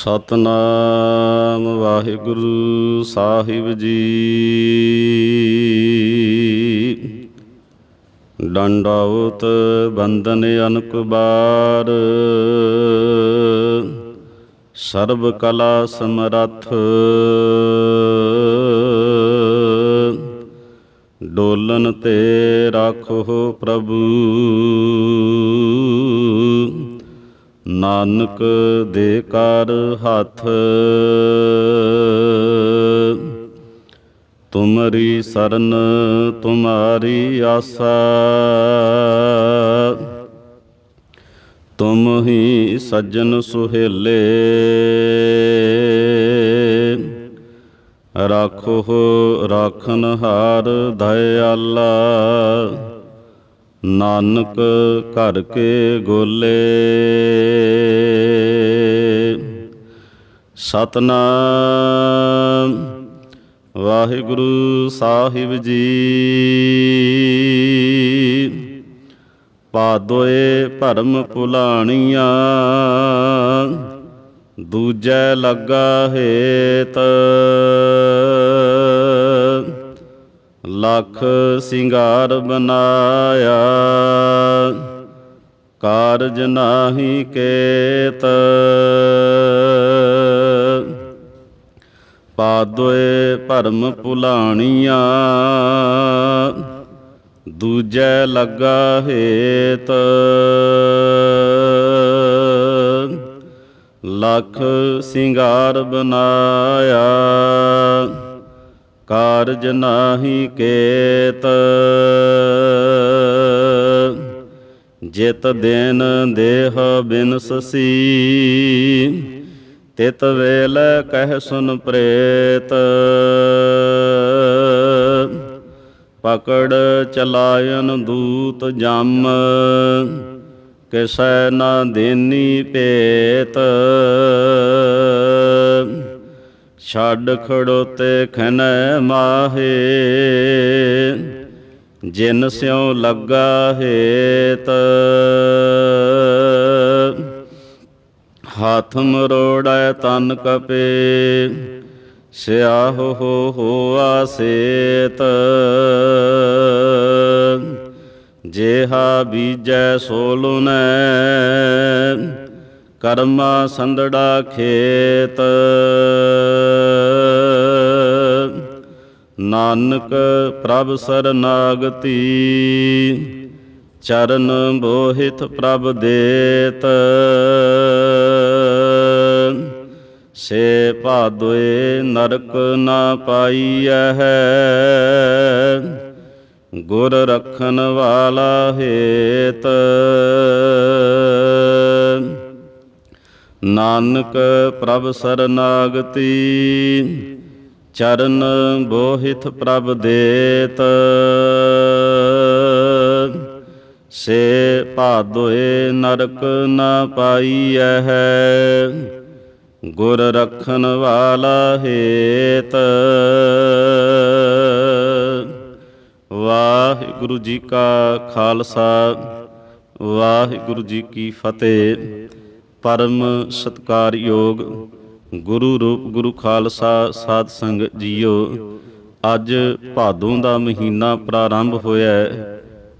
ਸਤਨਾਮ ਵਾਹਿਗੁਰੂ ਸਾਹਿਬ ਜੀ। ਡੰਡਾਉਤ ਬੰਦਨ ਅਨਕ ਬਾਰ। ਸਰਬ ਕਲਾ ਸਮਰੱਥ। ਡੋਲਨ ਤੇ ਰਾਖੋ ਪ੍ਰਭੂ। ਨਾਨਕ ਦੇ ਕਰ ਹੱਥ। ਤੁਮਰੀ ਸਰਨ ਤੁਮਾਰੀ ਆਸਾ। ਤੁਮ ਹੀ ਸੱਜਣ ਸੁਹੇਲੇ। ਰਾਖੋ ਰਾਖਨ ਹਾਰ ਦਇਆਲਾ। ਨਾਨਕ ਘਰ ਕੇ ਗੋਲੇ। ਸਤਨਾਮ। ਵਾਹਿਗੁਰੂ ਸਾਹਿਬ ਜੀ। ਪਾਦੋਏ ਭਰਮ ਭੁਲਾਣੀਆਂ ਦੂਜੈ ਲੱਗਾ ਹੇਤ। ਲੱਖ ਸਿੰਗਾਰ ਬਨਾਇਆ ਕਾਰਜ ਨਾਹੀ ਕੇਤ। ਪਾਦੋਏ ਭਰਮ ਭੁਲਾਣੀਆਂ। ਦੂਜੈ ਲੱਗਾ ਹੇਤ। ਲੱਖ ਸਿੰਗਾਰ ਬਨਾਇਆ ਕਾਰਜ ਨਾਹੀ ਕੇਤ। ਜਿਤ ਦਿਨ ਦੇਹ ਬਿਨਸਸੀ ਤਿਤ ਵੇਲ ਕਹਿ ਸੁਨ ਪ੍ਰੇਤ। ਪਕੜ ਚਲਾਇਨ ਦੂਤ ਜਮ। ਕਿਸੈ ਨਾ ਦੇਨੀ ਭੇਤ। ਛੱਡ ਖੜੋਤੇ ਖਨੈ ਮਾਹੇ, ਜਿਨ ਸਿਉ ਲੱਗਾ ਹੇਤ। ਹੱਥ ਮਰੋੜੈ ਤਨ ਕਪੇ, ਸਿਆਹ ਹੋ ਹੋਆ ਸੇਤ। ਜੇਹਾ ਬੀਜੈ ਸੋਲੁਨੈ ਕਰਮਾ ਸੰਦੜਾ ਖੇਤ। ਨਾਨਕ ਪ੍ਰਭ ਸਰਨਾਗਤੀ ਚਰਨ ਬੋਹਿਤ ਪ੍ਰਭ ਦੇਤ। ਸੇ ਭਾਦੋਏ ਨਰਕ ਨਾ ਪਾਈਐ, ਗੁਰ ਰਖਨ ਵਾਲਾ ਹੇਤ। ਨਾਨਕ ਪ੍ਰਭ ਸਰਨਾਗਤੀ, ਚਰਨ ਬੋਹਿਤ ਪ੍ਰਭ ਦੇਤ। ਸੇ ਭਾਦੋਏ ਨਰਕ ਨਾ ਪਾਈਐ ਗੁਰ ਰਖਨ ਵਾਲਾ ਹੇਤ। ਵਾਹਿਗੁਰੂ ਜੀ ਕਾ ਖਾਲਸਾ, ਵਾਹਿਗੁਰੂ ਜੀ ਕੀ ਫਤਿਹ। ਪਰਮ ਸਤਕਾਰਯੋਗ ਗੁਰੂ ਰੂਪ ਗੁਰੂ ਖਾਲਸਾ ਸਾਧ ਸੰਗਤ ਜੀਓ, ਅੱਜ ਭਾਦੋਂ ਦਾ ਮਹੀਨਾ ਪ੍ਰਾਰੰਭ ਹੋਇਆ ਹੈ।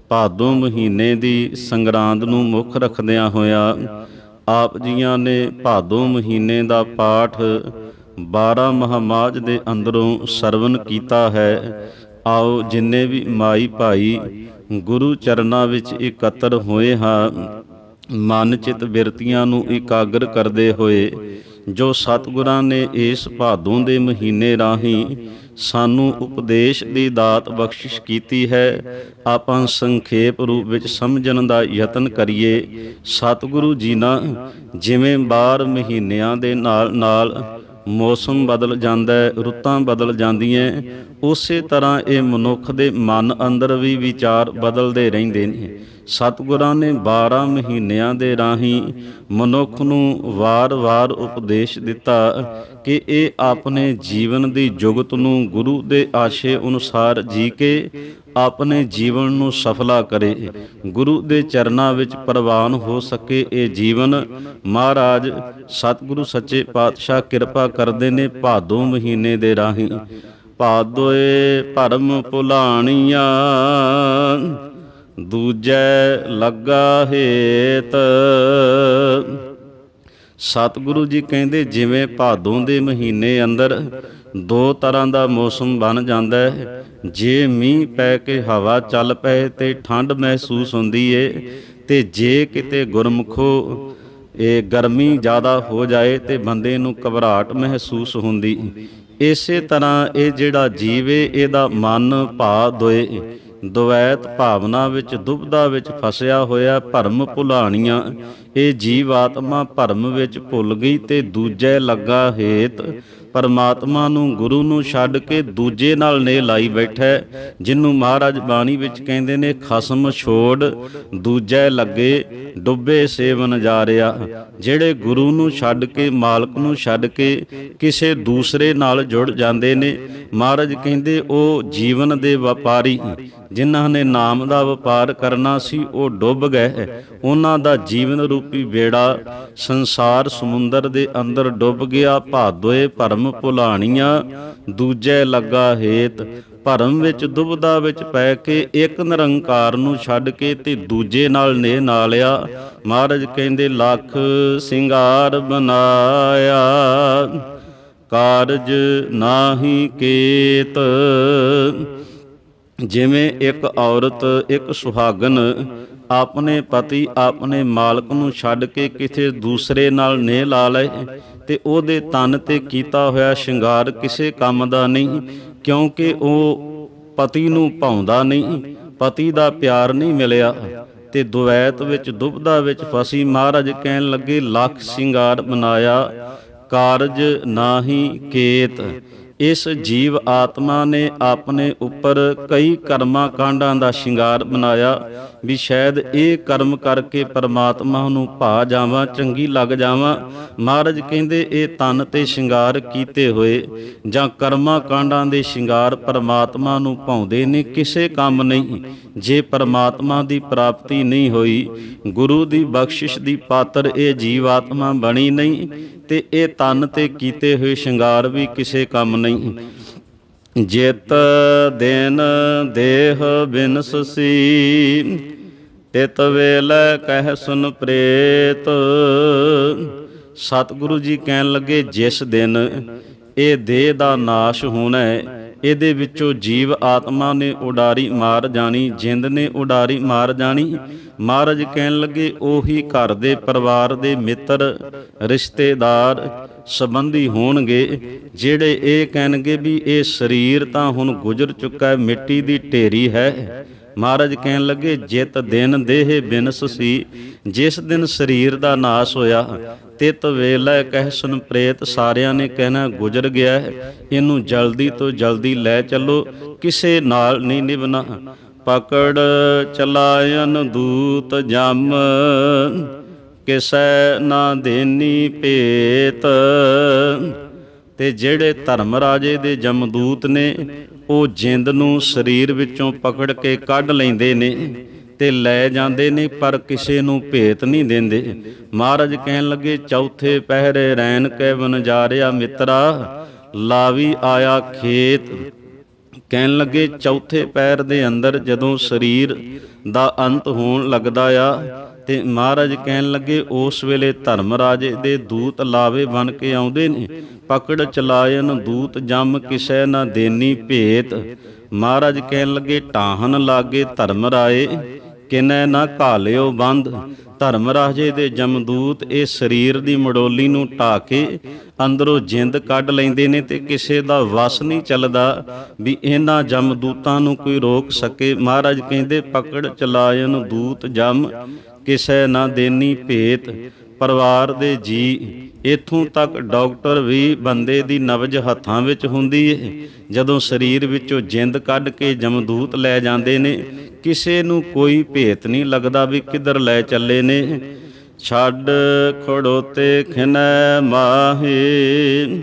ਭਾਦੋਂ ਮਹੀਨੇ ਦੀ ਸੰਗਰਾਂਦ ਨੂੰ ਮੁੱਖ ਰੱਖਦਿਆਂ ਹੋਇਆ ਆਪ ਜੀਆਂ ਨੇ ਭਾਦੋਂ ਮਹੀਨੇ ਦਾ ਪਾਠ 12 ਮਹਾਮਾਜ ਦੇ ਅੰਦਰੋਂ ਸਰਵਨ ਕੀਤਾ ਹੈ। ਆਓ ਜਿੰਨੇ ਵੀ ਮਾਈ ਭਾਈ ਗੁਰੂ ਚਰਨਾਂ ਵਿੱਚ ਇਕੱਤਰ ਹੋਏ ਹਾਂ ਮਨ ਚਿਤ ਬਿਰਤੀਆਂ ਨੂੰ ਇਕਾਗਰ ਕਰਦੇ ਹੋਏ, ਜੋ ਸਤਿਗੁਰਾਂ ਨੇ ਇਸ ਭਾਦੋਂ ਦੇ ਮਹੀਨੇ ਰਾਹੀਂ ਸਾਨੂੰ ਉਪਦੇਸ਼ ਦੀ ਦਾਤ ਬਖਸ਼ਿਸ਼ ਕੀਤੀ ਹੈ, ਆਪਾਂ ਸੰਖੇਪ ਰੂਪ ਵਿੱਚ ਸਮਝਣ ਦਾ ਯਤਨ ਕਰੀਏ। ਸਤਿਗੁਰੂ ਜੀ ਨਾ, ਜਿਵੇਂ ਬਾਰ ਮਹੀਨਿਆਂ ਦੇ ਨਾਲ ਨਾਲ ਮੌਸਮ ਬਦਲ ਜਾਂਦਾ ਹੈ, ਰੁੱਤਾਂ ਬਦਲ ਜਾਂਦੀਆਂ ਉਸੇ ਤਰ੍ਹਾਂ ਇਹ ਮਨੁੱਖ ਦੇ ਮਨ ਅੰਦਰ ਵੀ ਵਿਚਾਰ ਬਦਲਦੇ ਰਹਿੰਦੇ ਨੇ। ਸਤਿਗੁਰਾਂ ਨੇ 12 ਮਹੀਨਿਆਂ ਦੇ ਰਾਹੀਂ ਮਨੁੱਖ ਨੂੰ ਵਾਰ-ਵਾਰ ਉਪਦੇਸ਼ ਦਿੱਤਾ ਕਿ ਇਹ ਆਪਣੇ ਜੀਵਨ ਦੀ ਜੁਗਤ ਨੂੰ ਗੁਰੂ ਦੇ ਆਸ਼ੇ ਅਨੁਸਾਰ ਜੀ ਕੇ ਆਪਣੇ ਜੀਵਨ ਨੂੰ ਸਫਲਾ ਕਰੇ। ਗੁਰੂ ਦੇ ਚਰਨਾਂ ਵਿੱਚ ਪ੍ਰਵਾਨ ਹੋ ਸਕੇ ਇਹ ਜੀਵਨ। ਮਹਾਰਾਜ, ਸਤਿਗੁਰੂ ਸੱਚੇ ਪਾਤਸ਼ਾਹ ਕਿਰਪਾ ਕਰਦੇ ਨੇ ਭਾਦੋ ਮਹੀਨੇ ਦੇ ਰਾਹੀਂ। ਭਾਦੋਏ ਭਰਮ ਭੁਲਾਣੀਆਂ ਦੂਜੈ ਲੱਗਾ ਹੇਤ। ਸਤਿਗੁਰੂ ਜੀ ਕਹਿੰਦੇ, ਜਿਵੇਂ ਭਾਦੋਂ ਦੇ ਮਹੀਨੇ ਅੰਦਰ ਦੋ ਤਰ੍ਹਾਂ ਦਾ ਮੌਸਮ ਬਣ ਜਾਂਦਾ ਹੈ, ਜੇ ਮੀਂਹ ਪੈ ਕੇ ਹਵਾ ਚੱਲ ਪਏ ਤੇ ਠੰਡ ਮਹਿਸੂਸ ਹੁੰਦੀ ਏ, ਤੇ ਜੇ ਕਿਤੇ ਗੁਰਮਖੋ ਇਹ ਗਰਮੀ ਜ਼ਿਆਦਾ ਹੋ ਜਾਏ ਤੇ ਬੰਦੇ ਨੂੰ ਘਬਰਾਹਟ ਮਹਿਸੂਸ ਹੁੰਦੀ। ਇਸੇ ਤਰ੍ਹਾਂ ਇਹ ਜਿਹੜਾ ਜੀਵੇ ਇਹਦਾ ਮਨ ਭਾ ਦੋਏ। ਦੁਵੈਤ ਭਾਵਨਾ ਵਿੱਚ ਦੁਬਦਾ ਵਿੱਚ ਫਸਿਆ ਹੋਇਆ ਭਰਮ ਭੁਲਾਣੀਆਂ, ਇਹ ਜੀਵ ਆਤਮਾ ਭਰਮ ਵਿੱਚ ਭੁੱਲ ਗਈ ਤੇ ਦੂਜੇ ਲੱਗਾ ਹੇਤ ਪਰਮਾਤਮਾ ਨੂੰ ਗੁਰੂ ਨੂੰ ਛੱਡ ਕੇ ਦੂਜੇ ਨਾਲ ਨੇ ਲਾਈ ਬੈਠਾ ਹੈ, ਜਿਹਨੂੰ ਮਹਾਰਾਜ ਬਾਣੀ ਵਿੱਚ ਕਹਿੰਦੇ ਨੇ ਖਸਮ ਛੋੜ ਦੂਜੇ ਲੱਗੇ ਡੁੱਬੇ ਸੇਵਨ ਜਾ ਰਿਹਾ ਜਿਹੜੇ ਗੁਰੂ ਨੂੰ ਛੱਡ ਕੇ ਮਾਲਕ ਨੂੰ ਛੱਡ ਕੇ ਕਿਸੇ ਦੂਸਰੇ ਨਾਲ ਜੁੜ ਜਾਂਦੇ ਨੇ ਮਹਾਰਾਜ ਕਹਿੰਦੇ ਉਹ ਜੀਵਨ ਦੇ ਵਪਾਰੀ ਜਿਨ੍ਹਾਂ ਨੇ ਨਾਮ ਦਾ ਵਪਾਰ ਕਰਨਾ ਸੀ ਉਹ ਡੁੱਬ ਗਏ। ਉਹਨਾਂ ਦਾ ਜੀਵਨ ਰੂਪੀ ਬੇੜਾ ਸੰਸਾਰ ਸਮੁੰਦਰ ਦੇ ਅੰਦਰ ਡੁੱਬ ਗਿਆ ਭਾਦੋਏ ਭਰਮ ਭੁਲਾਣੀਆਂ, ਦੂਜੇ ਲੱਗਾ ਹੇਤ, ਭਰਮ ਵਿੱਚ ਦੁਬਦਾ ਵਿੱਚ ਪੈ ਕੇ ਇੱਕ ਨਿਰੰਕਾਰ ਨੂੰ ਛੱਡ ਕੇ ਤੇ ਦੂਜੇ ਨਾਲ ਨੇ ਨਾਲਿਆ, ਮਹਾਰਾਜ ਕਹਿੰਦੇ, ਲੱਖ ਸਿੰਗਾਰ ਬਣਾਇਆ, ਕਾਰਜ ਨਾਹੀ ਕੇਤ। ਜਿਵੇਂ ਇੱਕ ਔਰਤ, ਇੱਕ ਸੁਹਾਗਨ ਆਪਣੇ ਪਤੀ ਆਪਣੇ ਮਾਲਕ ਨੂੰ ਛੱਡ ਕੇ ਕਿਸੇ ਦੂਸਰੇ ਨਾਲ ਨੇ ਲਾ ਲਏ ਤੇ ਉਹਦੇ ਤਨ ਤੇ ਕੀਤਾ ਹੋਇਆ ਸ਼ਿੰਗਾਰ ਕਿਸੇ ਕੰਮ ਦਾ ਨਹੀਂ, ਕਿਉਂਕਿ ਉਹ ਪਤੀ ਨੂੰ ਭਾਉਂਦਾ ਨਹੀਂ, ਪਤੀ ਦਾ ਪਿਆਰ ਨਹੀਂ ਮਿਲਿਆ ਤੇ ਦੁਵੈਤ ਵਿੱਚ, ਦੁਬਦਾ ਵਿੱਚ ਫਸੀ ਮਹਾਰਾਜ ਕਹਿਣ ਲੱਗੇ, ਲੱਖ ਸ਼ਿੰਗਾਰ ਬਣਾਇਆ ਕਾਰਜ ਨਾਹੀ ਕੇਤ। ਇਸ ਜੀਵ ਆਤਮਾ ਨੇ ਆਪਣੇ ਉੱਪਰ ਕਈ ਕਰਮਾਂ ਕਾਂਡਾਂ ਦਾ ਸ਼ਿੰਗਾਰ ਬਣਾਇਆ ਵੀ ਸ਼ਾਇਦ ਇਹ ਕਰਮ ਕਰਕੇ ਪਰਮਾਤਮਾ ਨੂੰ ਭਾ ਜਾਵਾਂ, ਚੰਗੀ ਲੱਗ ਜਾਵਾਂ। ਮਹਾਰਾਜ ਕਹਿੰਦੇ ਇਹ ਤਨ ਤੇ ਸ਼ਿੰਗਾਰ ਕੀਤੇ ਹੋਏ ਜਾਂ ਕਰਮਾਂ ਕਾਂਡਾਂ ਦੇ ਸ਼ਿੰਗਾਰ ਪਰਮਾਤਮਾ ਨੂੰ ਭਾਉਂਦੇ ਨੇ, ਕਿਸੇ ਕੰਮ ਨਹੀਂ। ਜੇ ਪਰਮਾਤਮਾ ਦੀ ਪ੍ਰਾਪਤੀ ਨਹੀਂ ਹੋਈ, ਗੁਰੂ ਦੀ ਬਖਸ਼ਿਸ਼ ਦੀ ਪਾਤਰ ਇਹ ਜੀਵ ਆਤਮਾ ਬਣੀ ਨਹੀਂ ਤੇ ਇਹ ਤਨ ਤੇ ਕੀਤੇ ਹੋਏ ਸ਼ਿੰਗਾਰ ਵੀ ਕਿਸੇ ਕੰਮ ਨਹੀਂ। ਜਿਤ ਦਿਨ ਦੇਹ ਬਿਨਸਸੀ ਤਿਤ ਵੇਲੇ ਕਹਿ ਸੁਨ ਪ੍ਰੇਤ। ਸਤਿਗੁਰੂ ਜੀ ਕਹਿਣ ਲੱਗੇ, ਜਿਸ ਦਿਨ ਇਹ ਦੇਹ ਦਾ ਨਾਸ਼ ਹੋਣਾ ਹੈ ਇਹਦੇ ਵਿੱਚੋਂ ਜੀਵ ਆਤਮਾ ਨੇ ਉਡਾਰੀ ਮਾਰ ਜਾਣੀ, ਜਿੰਦ ਨੇ ਉਡਾਰੀ ਮਾਰ ਜਾਣੀ। ਮਹਾਰਾਜ ਕਹਿਣ ਲੱਗੇ, ਉਹੀ ਘਰ ਦੇ ਪਰਿਵਾਰ ਦੇ ਮਿੱਤਰ, ਰਿਸ਼ਤੇਦਾਰ ਸੰਬੰਧੀ ਹੋਣਗੇ, ਜਿਹੜੇ ਇਹ ਕਹਿਣਗੇ ਵੀ ਇਹ ਸਰੀਰ ਤਾਂ ਹੁਣ ਗੁਜ਼ਰ ਚੁੱਕਾ ਹੈ, ਮਿੱਟੀ ਦੀ ਢੇਰੀ ਹੈ। ਮਹਾਰਾਜ ਕਹਿਣ ਲੱਗੇ, ਜਿਤ ਦਿਨ ਦੇਹ ਬਿਨਸ ਸੀ, ਜਿਸ ਦਿਨ ਸਰੀਰ ਦਾ ਨਾਸ ਹੋਇਆ ਤਿਤ ਵੇਲੇ ਕਹਿ ਸੁਨ ਪ੍ਰੇਤ, ਸਾਰਿਆਂ ਨੇ ਕਹਿਣਾ ਗੁਜ਼ਰ ਗਿਆ ਹੈ। ਇਹਨੂੰ ਜਲਦੀ ਤੋਂ ਜਲਦੀ ਲੈ ਚੱਲੋ, ਕਿਸੇ ਨਾਲ ਨਹੀਂ ਨਿਭਣਾ। ਪਕੜ ਚਲਾਇਨ ਦੂਤ ਜਮ, ਕਿਸੈ ਨਾ ਦੇਨੀ ਭੇਤ। ਤੇ ਜਿਹੜੇ ਧਰਮ ਰਾਜੇ ਦੇ ਜਮਦੂਤ ਨੇ, ਉਹ ਜਿੰਦ ਨੂੰ ਸਰੀਰ ਵਿੱਚੋਂ ਪਕੜ ਕੇ ਕੱਢ ਲੈਂਦੇ ਨੇ। ਤੇ ਲੈ ਜਾਂਦੇ ਨੇ, ਪਰ ਕਿਸੇ ਨੂੰ ਭੇਤ ਨਹੀਂ ਦਿੰਦੇ। ਮਹਾਰਾਜ ਕਹਿਣ ਲੱਗੇ, ਚੌਥੇ ਪਹਿਰੇ ਰੈਣ ਕੈ ਵਨਜਾਰਿਆ ਮਿੱਤਰਾ, ਲਾਵੀ ਆਇਆ ਖੇਤ। ਕਹਿਣ ਲੱਗੇ, ਚੌਥੇ ਪੈਰ ਦੇ ਅੰਦਰ ਜਦੋਂ ਸਰੀਰ ਦਾ ਅੰਤ ਹੋਣ ਲੱਗਦਾ ਆ, ਤੇ ਮਹਾਰਾਜ ਕਹਿਣ ਲੱਗੇ, ਉਸ ਵੇਲੇ ਧਰਮ ਰਾਜੇ ਦੇ ਦੂਤ ਲਾਵੇ ਬਣ ਕੇ ਆਉਂਦੇ ਨੇ। ਪਕੜ ਚਲਾਇਨ ਦੂਤ ਜੰਮ ਕਿਸੈ ਨਾ ਦੇਨੀ ਭੇਤ। ਮਹਾਰਾਜ ਕਹਿਣ ਲੱਗੇ ਟਾਹਨ ਲਾਗੇ ਧਰਮ ਰਾਏ ਕਿਨੈ ਨਾ ਘਾਲਿਓ ਬੰਦ। ਧਰਮ ਰਾਜੇ ਦੇ ਜਮਦੂਤ ਇਹ ਸਰੀਰ ਦੀ ਮੜੋਲੀ ਨੂੰ ਢਾ ਕੇ ਅੰਦਰੋਂ ਜਿੰਦ ਕੱਢ ਲੈਂਦੇ ਨੇ ਤੇ ਕਿਸੇ ਦਾ ਵਸ ਨਹੀਂ ਚੱਲਦਾ ਵੀ ਇਹਨਾਂ ਜਮਦੂਤਾਂ ਨੂੰ ਕੋਈ ਰੋਕ ਸਕੇ। ਮਹਾਰਾਜ ਕਹਿੰਦੇ, ਪਕੜ ਚਲਾਇਨ ਦੂਤ ਜਮ, ਕਿਸੈ ਨਾ ਦੇਨੀ ਭੇਤ। ਪਰਿਵਾਰ ਦੇ ਜੀ। ਇਥੋਂ ਤੱਕ ਡਾਕਟਰ ਵੀ ਬੰਦੇ ਦੀ ਨਬਜ ਹੱਥਾਂ ਵਿੱਚ ਹੁੰਦੀ ਏ। ਜਦੋਂ ਸਰੀਰ ਵਿੱਚੋਂ ਜਿੰਦ ਕੱਢ ਕੇ ਜਮਦੂਤ ਲੈ ਜਾਂਦੇ ਨੇ, ਕਿਸੇ ਨੂੰ ਕੋਈ ਭੇਤ ਨਹੀਂ ਲੱਗਦਾ ਵੀ ਕਿੱਧਰ ਲੈ ਚੱਲੇ ਨੇ। ਛੱਡ ਖੜੋਤੇ ਖਿਨੈ ਮਾਹੀ,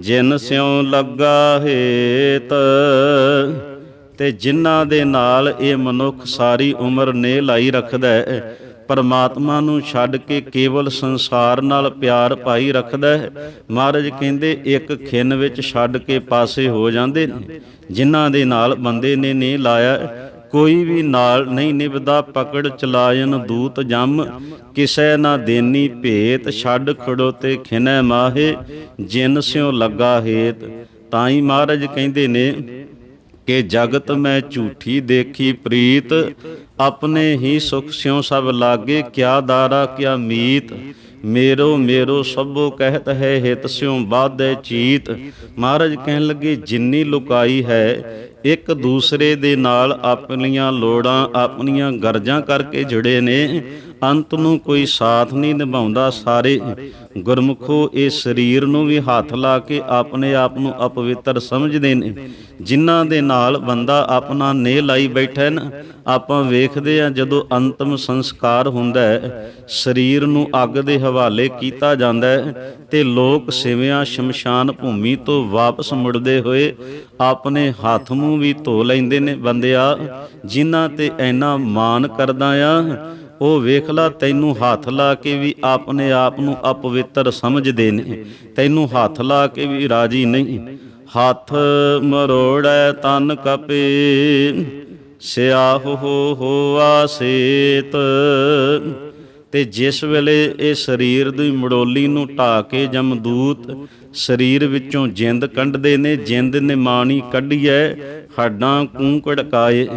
ਜਿਨ ਸਿਉ ਲੱਗਾ ਹੇਤ। ਤੇ ਜਿਨ੍ਹਾਂ ਦੇ ਨਾਲ ਇਹ ਮਨੁੱਖ ਸਾਰੀ ਉਮਰ ਨੇ ਲਾਈ ਰੱਖਦਾ ਹੈ ਪਰਮਾਤਮਾ ਨੂੰ ਛੱਡ ਕੇ ਕੇਵਲ ਸੰਸਾਰ ਨਾਲ ਪਿਆਰ ਭਾਈ ਰੱਖਦਾ ਹੈ। ਮਹਾਰਾਜ ਕਹਿੰਦੇ, ਇੱਕ ਖਿੰਨ ਵਿੱਚ ਛੱਡ ਕੇ ਪਾਸੇ ਹੋ ਜਾਂਦੇ ਨੇ। ਜਿਨ੍ਹਾਂ ਦੇ ਨਾਲ ਬੰਦੇ ਨੇ ਨੇ ਲਾਇਆ ਕੋਈ ਵੀ ਨਾਲ ਨਹੀਂ ਨਿਭਦਾ, ਪਕੜ ਚਲਾਇਨ ਦੂਤ, ਜੰਮ। ਕਿਸੈ ਨਾ ਦੇਨੀ ਭੇਤ, ਛੱਡ ਖੜੋ ਤੇ ਖਿਨੈ ਮਾਹੇ। ਜਿਨ ਸਿਉ ਲੱਗਾ ਹੇਤ। ਤਾਂ ਹੀ ਮਹਾਰਾਜ ਕਹਿੰਦੇ ਨੇ ਕਿ ਜਗਤ ਮੈਂ ਝੂਠੀ ਦੇਖੀ ਪ੍ਰੀਤ, ਆਪਣੇ ਹੀ ਸੁਖ ਸਿਉ ਸਭ ਲਾਗੇ, ਕਿਆ ਦਾਰਾ, ਕਿਆ ਮੀਤ? ਮੇਰੋ ਮੇਰੋ ਸਭੋ ਕਹਿਤ ਹੈ ਹਿਤ ਸਿਉ ਬਾਧੈ ਚੀਤ। ਮਹਾਰਾਜ ਕਹਿਣ ਲੱਗੇ, ਜਿੰਨੀ ਲੁਕਾਈ ਹੈ, ਇੱਕ ਦੂਸਰੇ ਦੇ ਨਾਲ ਆਪਣੀਆਂ ਲੋੜਾਂ, ਆਪਣੀਆਂ ਗਰਜਾਂ ਕਰਕੇ ਜੁੜੇ ਨੇ। ਅੰਤ ਨੂੰ ਕੋਈ ਸਾਥ ਨਹੀਂ ਨਿਭਾਉਂਦਾ, ਸਾਰੇ ਗੁਰਮੁਖੋ, ਇਹ ਸਰੀਰ ਨੂੰ ਵੀ ਹੱਥ ਲਾ ਕੇ ਆਪਣੇ ਆਪ ਨੂੰ ਅਪਵਿੱਤਰ ਸਮਝਦੇ ਨੇ। ਜਿਨ੍ਹਾਂ ਦੇ ਨਾਲ ਬੰਦਾ ਆਪਣਾ ਨੇ ਲਾਈ ਬੈਠਾ ਨਾ, ਆਪਾਂ ਵੇਖਦੇ ਆ ਜਦੋਂ ਅੰਤਮ ਸੰਸਕਾਰ ਹੁੰਦਾ ਹੈ, ਸਰੀਰ ਨੂੰ ਅੱਗ ਦੇ ਹਵਾਲੇ ਕੀਤਾ ਜਾਂਦਾ ਹੈ ਤੇ ਲੋਕ ਸਿਵਿਆਂ ਸ਼ਮਸ਼ਾਨ ਭੂਮੀ ਤੋਂ ਵਾਪਸ ਮੁੜਦੇ ਹੋਏ ਆਪਣੇ ਹੱਥ ਮੂੰਹ ਵੀ ਧੋ ਲੈਂਦੇ ਨੇ। ਬੰਦਿਆ, ਜਿਨ੍ਹਾਂ ਤੇ ਐਨਾ ਮਾਨ ਕਰਦਾ ਆ ਉਹ ਵੇਖ ਲਾ, ਤੈਨੂੰ ਹੱਥ ਲਾ ਕੇ ਵੀ ਆਪਣੇ ਆਪ ਨੂੰ ਅਪਵਿੱਤਰ ਸਮਝਦੇ ਨੇ। ਤੈਨੂੰ ਹੱਥ ਲਾ ਕੇ ਵੀ ਰਾਜੀ ਨਹੀਂ। ਹੱਥ ਮਰੋੜੈ ਤਨ ਕਪੇ, ਸਿਆਹ ਹੋ ਹੋਆ ਸੇਤ। ਤੇ ਜਿਸ ਵੇਲੇ ਇਹ ਸਰੀਰ ਦੀ ਮੜੋਲੀ ਨੂੰ ਢਾ ਕੇ ਜਮਦੂਤ, ਸਰੀਰ ਵਿੱਚੋਂ ਜਿੰਦ ਕੱਢਦੇ ਨੇ, ਜਿੰਦ ਨੇ ਮਾਣੀ ਕੱਢੀਐ, ਹੱਡਾਂ ਕੂੰ ਕੜਕਾਏ।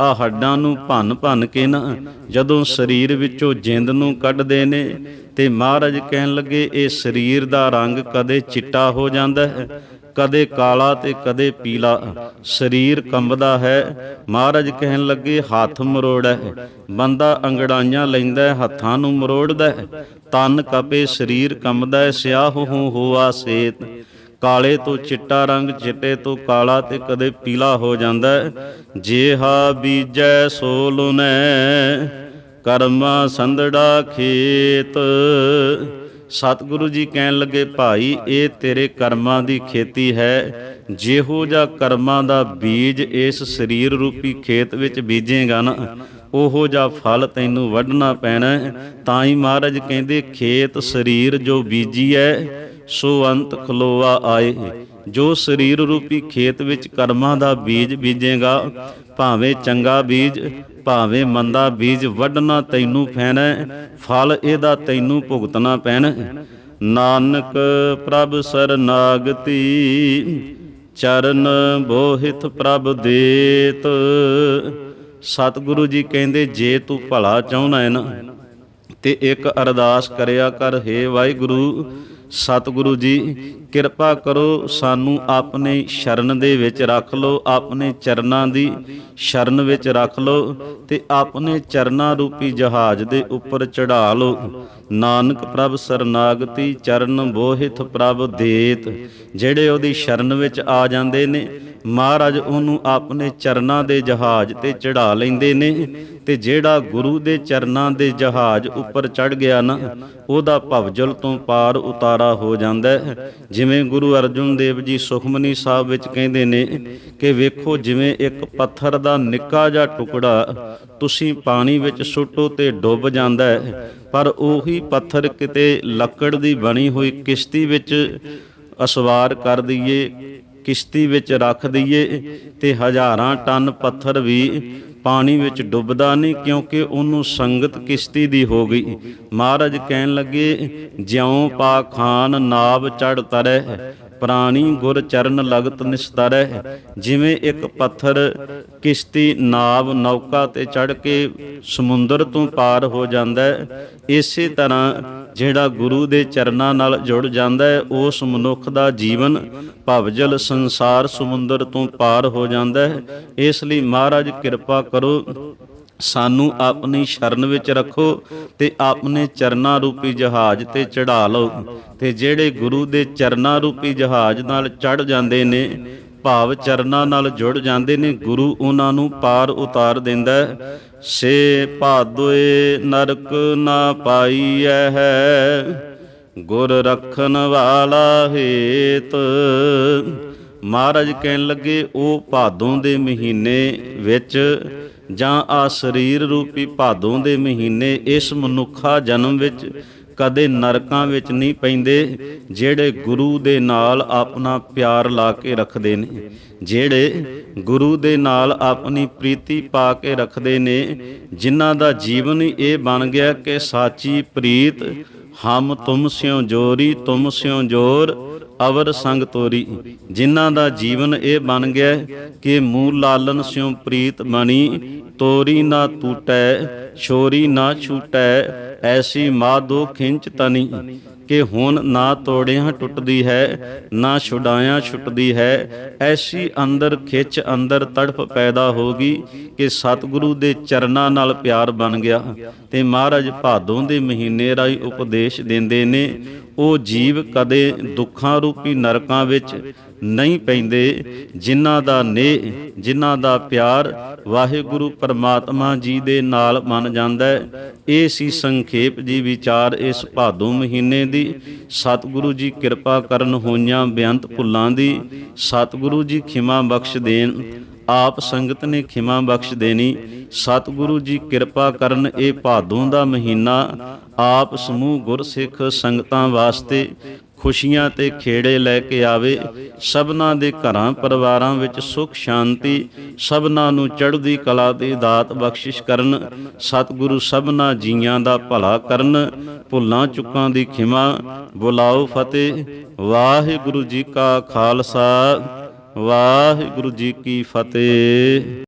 ਆ ਹੱਡਾਂ ਨੂੰ ਭੰਨ ਭੰਨ ਕੇ ਨਾ, ਜਦੋਂ ਸਰੀਰ ਵਿੱਚੋਂ ਜਿੰਦ ਨੂੰ ਕੱਢਦੇ ਨੇ ਤੇ ਮਹਾਰਾਜ ਕਹਿਣ ਲੱਗੇ, ਇਹ ਸਰੀਰ ਦਾ ਰੰਗ ਕਦੇ ਚਿੱਟਾ ਹੋ ਜਾਂਦਾ ਹੈ, ਕਦੇ ਕਾਲਾ ਤੇ ਕਦੇ ਪੀਲਾ। ਸਰੀਰ ਕੰਬਦਾ ਹੈ, ਮਹਾਰਾਜ ਕਹਿਣ ਲੱਗੇ, ਹੱਥ ਮਰੋੜਾ ਹੈ ਬੰਦਾ ਅੰਗੜਾਈਆਂ ਲੈਂਦਾ ਹੱਥਾਂ ਨੂੰ ਮਰੋੜਦਾ ਹੈ। ਤਨ ਕਪੇ ਸਰੀਰ ਕੰਬਦਾ ਹੈ, ਸਿਆਹ ਹੋ ਹੋਆ ਸੇਤ। ਕਾਲੇ ਤੋਂ ਚਿੱਟਾ ਰੰਗ, ਚਿੱਟੇ ਤੋਂ ਕਾਲਾ ਤੇ ਕਦੇ ਪੀਲਾ ਹੋ ਜਾਂਦਾ ਜੇਹਾ ਬੀਜੈ ਸੋ ਲੁਨੈ ਕਰਮਾ ਸੰਧੜਾ ਖੇਤ। ਸਤਿਗੁਰੂ ਜੀ ਕਹਿਣ ਲੱਗੇ, ਭਾਈ, ਇਹ ਤੇਰੇ ਕਰਮਾਂ ਦੀ ਖੇਤੀ ਹੈ। ਜਿਹੋ ਜਿਹਾ ਕਰਮਾਂ ਦਾ ਬੀਜ ਇਸ ਸਰੀਰ ਰੂਪੀ ਖੇਤ ਵਿੱਚ ਬੀਜੇਗਾ ਨਾ, ਉਹੋ ਜਿਹਾ ਫਲ ਤੈਨੂੰ ਵੱਢਣਾ ਪੈਣਾ ਤਾਂ ਹੀ ਮਹਾਰਾਜ ਕਹਿੰਦੇ, ਖੇਤ ਸਰੀਰ ਜੋ ਬੀਜੀ ਹੈ ਸੋ ਅੰਤ ਖਲੋਆ ਆਏ। ਜੋ ਸਰੀਰ ਰੂਪੀ ਖੇਤ ਵਿੱਚ ਕਰਮਾਂ ਦਾ ਬੀਜ ਬੀਜੇਗਾ, ਭਾਵੇਂ ਚੰਗਾ ਬੀਜ, ਭਾਵੇਂ ਮੰਦਾ ਬੀਜ ਵੱਢਣਾ ਤੈਨੂੰ ਪੈਣਾ ਫਲ ਇਹਦਾ ਤੈਨੂੰ ਭੁਗਤਣਾ ਪੈਣਾ ਨਾਨਕ ਪ੍ਰਭ ਸਰਨਾਗਤੀ, ਚਰਨ ਬੋਹਿਤ ਪ੍ਰਭ ਦੇਤ। ਸਤਿਗੁਰੂ ਜੀ ਕਹਿੰਦੇ, ਜੇ ਤੂੰ ਭਲਾ ਚਾਹੁੰਦਾ ਹੈ ਨਾ, ਤੇ ਇੱਕ ਅਰਦਾਸ ਕਰਿਆ ਕਰ, ਹੇ ਵਾਹਿਗੁਰੂ ਸਤਿਗੁਰੂ ਜੀ, ਕਿਰਪਾ ਕਰੋ ਸਾਨੂੰ ਆਪਣੇ ਸ਼ਰਨ ਦੇ ਵਿੱਚ ਰੱਖ ਲਓ, ਆਪਣੇ ਚਰਨਾਂ ਦੀ ਸ਼ਰਨ ਵਿੱਚ ਰੱਖ ਲਓ ਤੇ ਆਪਣੇ ਚਰਨਾਂ ਰੂਪੀ ਜਹਾਜ਼ ਦੇ ਉੱਪਰ ਚੜਾ ਲਓ। ਨਾਨਕ ਪ੍ਰਭ ਸਰਨਾਗਤੀ ਚਰਨ ਬੋਹਿਤ ਪ੍ਰਭ ਦੇਤ। ਜਿਹੜੇ ਉਹਦੀ ਸ਼ਰਨ ਵਿੱਚ ਆ ਜਾਂਦੇ ਨੇ, ਮਹਾਰਾਜ ਉਹਨੂੰ ਆਪਣੇ ਚਰਨਾਂ ਦੇ ਜਹਾਜ਼ ਤੇ ਚੜਾ ਲੈਂਦੇ ਨੇ ਤੇ ਜਿਹੜਾ ਗੁਰੂ ਦੇ ਚਰਨਾਂ ਦੇ ਜਹਾਜ਼ ਉੱਪਰ ਚੜ ਗਿਆ ਨਾ, ਉਹਦਾ ਭਵਜਲ ਤੋਂ ਪਾਰ ਉਤਾਰ ਹੋ ਜਾਂਦਾ ਹੈ। ਜਿਵੇਂ ਗੁਰੂ ਅਰਜਨ ਦੇਵ ਜੀ ਸੁਖਮਨੀ ਸਾਹਿਬ ਵਿੱਚ ਕਹਿੰਦੇ ਨੇ ਕਿ ਵੇਖੋ, ਜਿਵੇਂ ਇੱਕ ਪੱਥਰ ਦਾ ਨਿੱਕਾ ਜਿਹਾ ਟੁਕੜਾ ਤੁਸੀਂ ਪਾਣੀ ਵਿੱਚ ਸੁੱਟੋ ਤੇ ਡੁੱਬ ਜਾਂਦਾ ਹੈ, ਪਰ ਉਹੀ ਪੱਥਰ ਕਿਤੇ ਲੱਕੜ ਦੀ ਬਣੀ ਹੋਈ ਕਿਸ਼ਤੀ ਵਿੱਚ ਅਸਵਾਰ ਕਰ ਦਈਏ, ਕਿਸ਼ਤੀ ਵਿੱਚ ਰੱਖ ਦਈਏ ਤੇ ਹਜ਼ਾਰਾਂ ਟਨ ਪੱਥਰ ਵੀ ਪਾਣੀ ਵਿੱਚ ਡੁੱਬਦਾ ਨਹੀਂ ਕਿਉਂਕਿ ਉਹਨੂੰ ਸੰਗਤ ਕਿਸ਼ਤੀ ਦੀ ਹੋ ਗਈ। ਮਹਾਰਾਜ ਕਹਿਣ ਲੱਗੇ, ਜਿਉ ਪਾ ਖਾਨ ਨਾਵ ਚੜ ਤਰੈ ਪ੍ਰਾਣੀ ਗੁਰ ਚਰਨ ਲਗਤ ਨਿਸਤਰੈ ਜਿਵੇਂ ਇੱਕ ਪੱਥਰ ਕਿਸ਼ਤੀ ਨਾਵ ਨੌਕਾ ਤੇ ਚੜ ਕੇ ਸਮੁੰਦਰ ਤੋਂ ਪਾਰ ਹੋ ਜਾਂਦਾ ਹੈ, ਇਸੇ ਤਰ੍ਹਾਂ ਜਿਹੜਾ ਗੁਰੂ ਦੇ ਚਰਨਾਂ ਨਾਲ ਜੁੜ ਜਾਂਦਾ ਹੈ, ਉਸ ਮਨੁੱਖ ਦਾ ਜੀਵਨ ਭਵਜਲ ਸੰਸਾਰ ਸਮੁੰਦਰ ਤੋਂ ਪਾਰ ਹੋ ਜਾਂਦਾ ਹੈ ਇਸ ਲਈ ਮਹਾਰਾਜ ਕਿਰਪਾ ਕਰੋ, ਸਾਨੂੰ ਆਪਣੀ ਸ਼ਰਨ ਵਿੱਚ ਰੱਖੋ ਤੇ ਆਪਣੇ ਚਰਨਾਂ ਰੂਪੀ ਜਹਾਜ਼ ਤੇ ਚੜਾ ਲਓ ਤੇ ਜਿਹੜੇ ਗੁਰੂ ਦੇ ਚਰਨਾਂ ਰੂਪੀ ਜਹਾਜ਼ ਨਾਲ ਚੜ ਜਾਂਦੇ ਨੇ, ਭਾਵ ਚਰਨਾਂ ਨਾਲ ਜੁੜ ਜਾਂਦੇ ਨੇ, ਗੁਰੂ ਉਹਨਾਂ ਨੂੰ ਪਾਰ ਉਤਾਰ ਦਿੰਦਾ ਹੈ। ਸੇ ਭਾਦੋਏ ਨਰਕ ਨਾ ਪਾਈਐ ਹੈ, ਗੁਰ ਰੱਖਣ ਵਾਲਾ ਹੇਤ। ਮਹਾਰਾਜ ਕਹਿਣ ਲੱਗੇ, ਉਹ ਭਾਦੋਂ ਦੇ ਮਹੀਨੇ ਵਿੱਚ ਜਾਂ ਆ ਸਰੀਰ ਰੂਪੀ ਭਾਦੋਂ ਦੇ ਮਹੀਨੇ ਇਸ ਮਨੁੱਖਾ ਜਨਮ ਵਿੱਚ ਕਦੇ ਨਰਕਾਂ ਵਿੱਚ ਨਹੀਂ ਪੈਂਦੇ, ਜਿਹੜੇ ਗੁਰੂ ਦੇ ਨਾਲ ਆਪਣਾ ਪਿਆਰ ਲਾ ਕੇ ਰੱਖਦੇ ਨੇ, ਜਿਹੜੇ ਗੁਰੂ ਦੇ ਨਾਲ ਆਪਣੀ ਪ੍ਰੀਤੀ ਪਾ ਕੇ ਰੱਖਦੇ ਨੇ, ਜਿਨ੍ਹਾਂ ਦਾ ਜੀਵਨ ਇਹ ਬਣ ਗਿਆ ਕਿ ਸਾਚੀ ਪ੍ਰੀਤ, ਹਮ ਤੁਮ ਸਿਓ ਜੋਰੀ, ਤੁਮ ਸਿਓ ਜੋਰ ਅਵਰ ਸੰਗ ਤੋਰੀ। ਜਿਨ੍ਹਾਂ ਦਾ ਜੀਵਨ ਇਹ ਬਣ ਗਿਆ ਕਿ ਮੂਲ ਲਾਲਨ ਸਿਓ ਪ੍ਰੀਤ ਬਣੀ ਤੋਰੀ ਨਾ ਟੂਟੈ ਛੋਰੀ ਨਾ ਛੂਟੈ, ਐਸੀ ਮਾਧੋ ਖਿੰਚ ਤਨੀ। ਕਿ ਹੁਣ ਨਾ ਤੋੜਿਆਂ ਟੁੱਟਦੀ ਹੈ, ਨਾ ਛੁਡਾਇਆ ਛੁੱਟਦੀ ਹੈ। ਐਸੀ ਅੰਦਰ ਖਿੱਚ ਅੰਦਰ ਤੜਫ ਪੈਦਾ ਹੋ ਗਈ ਕਿ ਸਤਿਗੁਰੂ ਦੇ ਚਰਨਾਂ ਨਾਲ ਪਿਆਰ ਬਣ ਗਿਆ ਤੇ ਮਹਾਰਾਜ ਭਾਦੋਂ ਦੇ ਮਹੀਨੇ ਰਾਈ ਉਪਦੇਸ਼ ਦਿੰਦੇ ਨੇ, ਉਹ ਜੀਵ ਕਦੇ ਦੁੱਖਾਂ ਰੂਪੀ ਨਰਕਾਂ ਵਿੱਚ ਨਹੀਂ ਪੈਂਦੇ, ਜਿਨ੍ਹਾਂ ਦਾ ਨੇਹ, ਜਿਨ੍ਹਾਂ ਦਾ ਪਿਆਰ ਵਾਹਿਗੁਰੂ ਪਰਮਾਤਮਾ ਜੀ ਦੇ ਨਾਲ ਮੰਨ ਜਾਂਦਾ ਹੈ। ਇਹ ਸੀ ਸੰਖੇਪ ਜੀ ਵਿਚਾਰ ਇਸ ਭਾਦੋ ਮਹੀਨੇ ਦੀ। ਸਤਿਗੁਰੂ ਜੀ ਕਿਰਪਾ ਕਰਨ ਹੋਈਆਂ ਬੇਅੰਤ ਭੁੱਲਾਂ ਦੀ। ਸਤਿਗੁਰੂ ਜੀ ਖਿਮਾ ਬਖਸ਼ ਦੇਣ। ਆਪ ਸੰਗਤ ਨੇ ਖਿਮਾ ਬਖਸ਼ ਦੇਣੀ। ਸਤਿਗੁਰੂ ਜੀ ਕਿਰਪਾ ਕਰਨ ਇਹ ਭਾਦੋਂ ਦਾ ਮਹੀਨਾ। ਆਪ ਸਮੂਹ ਗੁਰਸਿੱਖ ਸੰਗਤਾਂ ਵਾਸਤੇ ਖੁਸ਼ੀਆਂ ਤੇ ਖੇੜੇ ਲੈ ਕੇ ਆਵੇ, ਸਭਨਾ ਦੇ ਘਰਾਂ ਪਰਿਵਾਰਾਂ ਵਿੱਚ ਸੁਖ ਸ਼ਾਂਤੀ, ਸਭਨਾ ਨੂੰ ਚੜ੍ਹਦੀ ਕਲਾ ਦੀ ਦਾਤ ਬਖਸ਼ਿਸ਼ ਕਰਨ, ਸਤਿਗੁਰੂ ਸਭਨਾ ਜੀਆਂ ਦਾ ਭਲਾ ਕਰਨ, ਭੁੱਲਾਂ ਚੁੱਕਾਂ ਦੀ ਖਿਮਾ, ਬੁਲਾਓ ਫਤਿਹ, ਵਾਹਿਗੁਰੂ ਜੀ ਕਾ ਖਾਲਸਾ, ਵਾਹਿਗੁਰੂ ਜੀ ਕੀ ਫਤਿਹ।